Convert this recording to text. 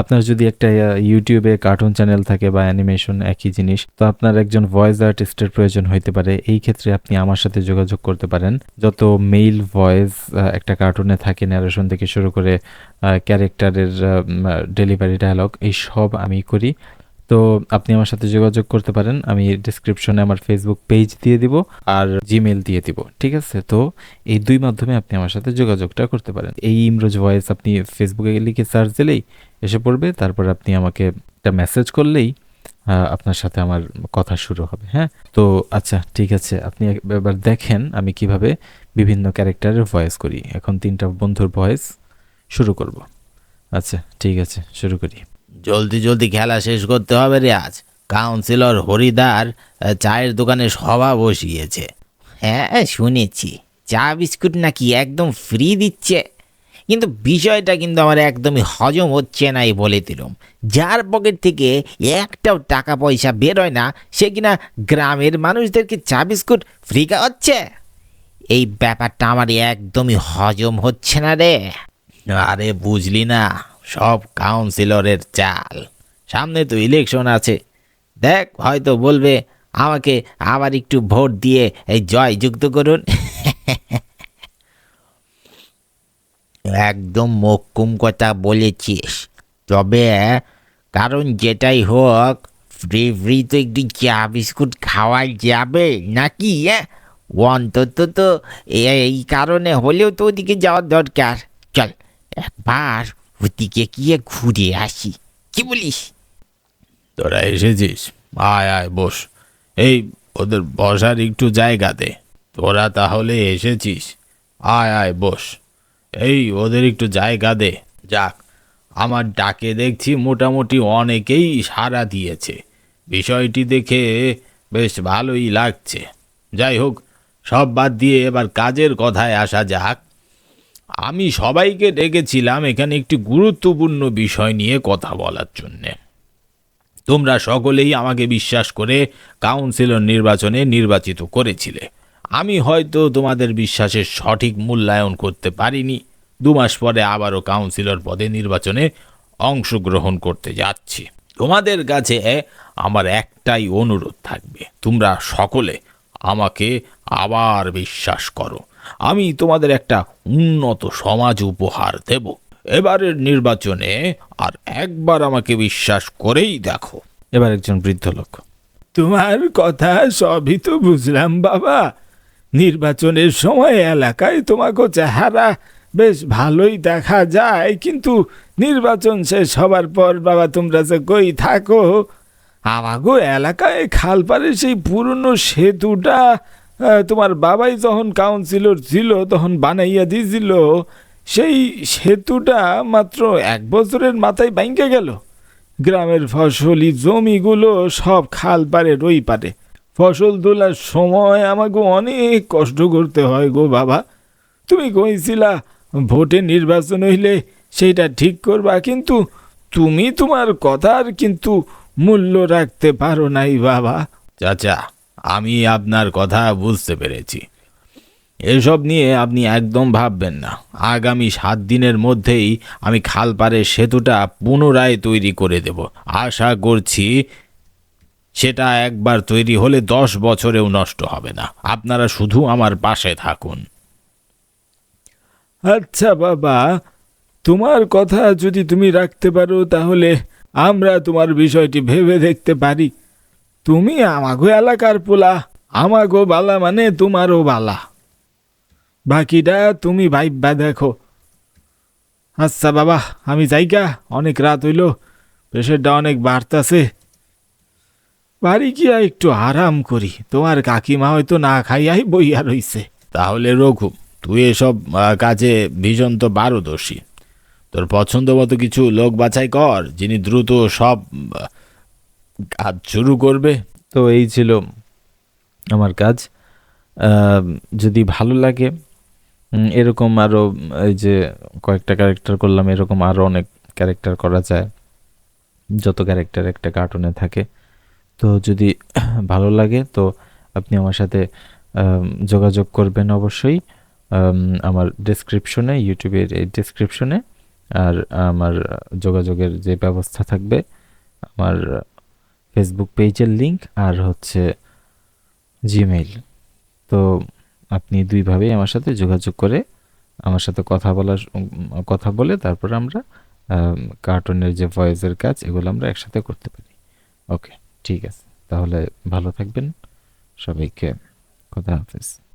আপনার যদি একটা ইউটিউবে কার্টুন চ্যানেল থাকে বা অ্যানিমেশন একই জিনিস, তো আপনার একজন ভয়েস আর্টিস্টের প্রয়োজন হইতে পারে। এই ক্ষেত্রে আপনি আমার সাথে যোগাযোগ করতে পারেন। যত মেইল ভয়েস একটা কার্টুনে থাকে ন্যারেশন থেকে শুরু করে ক্যারেক্টারের ডেলিভারি ডায়ালগ এই সব আমি করি। তো আপনি আমার সাথে যোগাযোগ করতে পারেন। আমি ডিসক্রিপশনে আমার ফেসবুক পেজ দিয়ে দিব আর জিমেল দিয়ে দিব, ঠিক আছে? তো এই দুই মাধ্যমে আপনি আমার সাথে যোগাযোগটা করতে পারেন। এই ইমরোজ ভয়েস আপনি ফেসবুকে লিখে সার্চ দিলেই এসে পড়বে, তারপর আপনি আমাকে একটা মেসেজ করলেই আপনার সাথে আমার কথা শুরু হবে হ্যাঁ? তো আচ্ছা ঠিক আছে, আপনি এবার দেখেন আমি কীভাবে বিভিন্ন ক্যারেক্টারের ভয়েস করি। এখন তিনটা বন্ধুর ভয়েস শুরু করব। আচ্ছা ঠিক আছে, শুরু করি। জলদি জলদি খেলা শেষ করতে হবে রে আজ কাউন্সিলর হরিদার চায়ের দোকানে সভা বসিয়েছে। হ্যাঁ শুনেছি। চা বিস্কুট নাকি একদম ফ্রি দিচ্ছে। কিন্তু বিষয়টা কিন্তু আমার একদমই হজম হচ্ছে নাই বলে দিলাম যার পকেট থেকে একটাও টাকা পয়সা বেরোয় না, সে কিনা গ্রামের মানুষদেরকে চা বিস্কুট ফ্রি খাওয়াচ্ছে? এই ব্যাপারটা আমার একদমই হজম হচ্ছে না রে। আরে বুঝলি না। সব কাউন্সিলরের চাল। সামনে তো ইলেকশন আছে। দেখ, হয়তো বলবে, আমাকে আবার একটু ভোট দিয়ে এই জয় যুক্ত করুন। একদম মক্কুম কথা বলেছিস। তবে, কারণ যেটাই হোক ফ্রি ফ্রি তো একটু চা বিস্কুট খাওয়া যাবে নাকি অন্তত তো এই কারণে হলেও তো ওদিকে যাওয়ার দরকার। চল, একবার ওদিকে গিয়ে ঘুরে আসি। কি বলিস? তোরা এসেছিস? আয় আয়, বস। এই, ওদের বসার একটু জায়গা দে। তোরা তাহলে এসেছিস। আয় আয়, বস। এই, ওদের একটু জায়গা দে। যাক, আমার ডাকে দেখছি মোটামুটি অনেকেই সাড়া দিয়েছে। বিষয়টি দেখে বেশ ভালোই লাগছে। যাই হোক, সব বাদ দিয়ে এবার কাজের কথায় আসা যাক। আমি সবাইকে ডেকেছিলাম এখানে একটি গুরুত্বপূর্ণ বিষয় নিয়ে কথা বলার জন্যে। তোমরা সকলেই আমাকে বিশ্বাস করে কাউন্সিলর নির্বাচনে নির্বাচিত করেছিলে। আমি হয়তো তোমাদের বিশ্বাসের সঠিক মূল্যায়ন করতে পারিনি। দু মাস পরে আবারও কাউন্সিলর পদে নির্বাচনে অংশগ্রহণ করতে যাচ্ছি। তোমাদের কাছে আমার একটাই অনুরোধ থাকবে। তোমরা সকলে আমাকে আবার বিশ্বাস করো। আমি তোমাদের একটা উন্নত সমাজ উপহার দেব। এবারের নির্বাচনে আর একবার আমাকে বিশ্বাস করেই দেখো। এবার একজন বৃদ্ধ লোক। তোমার কথা সবই তো বুঝলাম, বাবা। নির্বাচনের সময় এলাকায় তোমাকে চেহারা বেশ ভালোই দেখা যায়, কিন্তু নির্বাচন শেষ হবার পর, বাবা, তোমরা যে কই থাকো? আমাগো এলাকায় খালপাড়ে সেই পুরনো সেতুটা তোমার বাবাই যখন কাউন্সিলর ছিল, তখন বানাইয়া দিয়েছিল সেই সেতুটা মাত্র এক বছরের মাথায় বাইঙ্কে গেল। গ্রামের ফসলি জমিগুলো সব খাল পারে রই পারে ফসল তোলার সময় আমাকে অনেক কষ্ট করতে হয় গো বাবা। তুমি কইছিলা, ভোটে নির্বাচন হইলে সেইটা ঠিক করবা, কিন্তু তুমি তোমার কথার কিন্তু মূল্য রাখতে পারো নাই বাবা। চাচা আমি আপনার কথা বুঝতে পেরেছি। এসব নিয়ে আপনি একদম ভাববেন না। আগামী সাত দিনের মধ্যেই আমি খালপাড়ের সেতুটা পুনরায় তৈরি করে দেব। আশা করছি সেটা একবার তৈরি হলে দশ বছরেও নষ্ট হবে না। আপনারা শুধু আমার পাশে থাকুন। আচ্ছা বাবা। তোমার কথা যদি তুমি রাখতে পারো তাহলে আমরা তোমার বিষয়টি ভেবে দেখতে পারি। তুমি আমাগো এলাকার পোলা, আমাগো বালা মানে তোমারও বালা। বাকিটা তুমি ভাইবা দেখো। আচ্ছা বাবা, আমি যাইগা, অনেক রাত হইল প্রেশারটা অনেক বাড়তাছে। বাড়ি গিয়া একটু আরাম করি, তোমার কাকিমা হয়তো না খাইয়াই বইয়া রইছে। তাহলে রঘু, তুই এসব কাজে ভীষণ তো পারদর্শী তোর পছন্দ মতো কিছু লোক বাছাই কর, যিনি দ্রুত সব কাজ শুরু করবে। তো এই ছিল আমার কাজ। যদি ভালো লাগে এরকম আরও এই যে কয়েকটা ক্যারেক্টার করলাম, এরকম আরও অনেক ক্যারেক্টার করা যায়। যত ক্যারেক্টার একটা কার্টুনে থাকে। তো যদি ভালো লাগে, তো আপনি আমার সাথে যোগাযোগ করবেন অবশ্যই। আমার ডেসক্রিপশনে ইউটিউবের এই ডেসক্রিপশনে আর আমার যোগাযোগের যে ব্যবস্থা থাকবে, আমার ফেসবুক পেজের লিঙ্ক আর হচ্ছে জিমেইল তো আপনি দুইভাবেই আমার সাথে যোগাযোগ করে আমার সাথে কথা বলার, কথা বলে তারপর আমরা কার্টুনের যে ভয়েসের কাজ, এগুলো আমরা একসাথে করতে পারি। ওকে ঠিক আছে। তাহলে ভালো থাকবেন। সবাইকে খোদা হাফেজ।